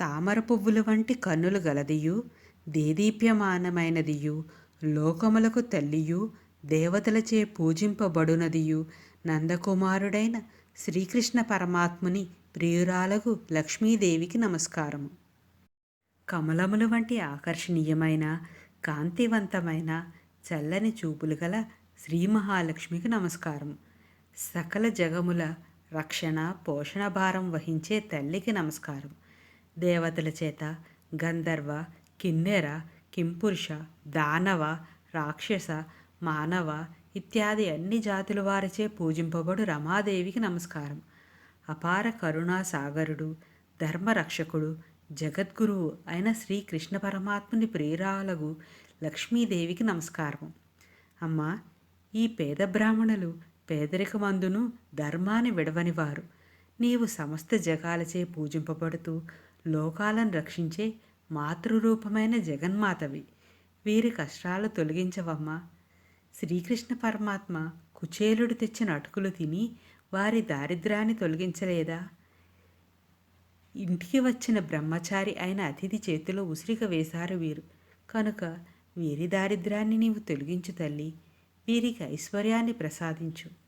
తామర పువ్వుల వంటి కన్నులు గలదియు దేదీప్యమానమైనదియు లోకములకు తల్లియు దేవతలచే పూజింపబడునదియు నందకుమారుడైన శ్రీకృష్ణ పరమాత్ముని ప్రియురాలకు లక్ష్మీదేవికి నమస్కారము. కమలములు వంటి ఆకర్షణీయమైన కాంతివంతమైన చల్లని చూపులు గల శ్రీ మహాలక్ష్మికి నమస్కారం సకల జగముల రక్షణ పోషణ భారం వహించే తల్లికి నమస్కారం దేవతల చేత గంధర్వ కిన్నెర కింపురుష దానవ రాక్షస మానవ ఇత్యాది అన్ని జాతుల వారిచే పూజింపబడు రమాదేవికి నమస్కారం. అపార కరుణాసాగరుడు ధర్మరక్షకుడు జగద్గురువు అయిన శ్రీకృష్ణ పరమాత్ముని ప్రియురాలకు లక్ష్మీదేవికి నమస్కారం అమ్మా ఈ పేద బ్రాహ్మణులు పేదరికమందును ధర్మాన్ని విడవనివారు. నీవు సమస్త జగాలచే పూజింపబడుతూ లోకాలను రక్షించే మాతృరూపమైన జగన్మాతవి. వీరి కష్టాలు తొలగించవమ్మా. శ్రీకృష్ణ పరమాత్మ కుచేలుడు తెచ్చిన అటుకులు తిని వారి దారిద్ర్యాన్ని తొలగించలేదా? ఇంటికి వచ్చిన బ్రహ్మచారి అయిన అతిథి చేతిలో ఉసిరిక వేశారు వీరు. కనుక వీరి దారిద్ర్యాన్ని నీవు తొలగించు తల్లి. వీరికి ఐశ్వర్యాన్ని ప్రసాదించు.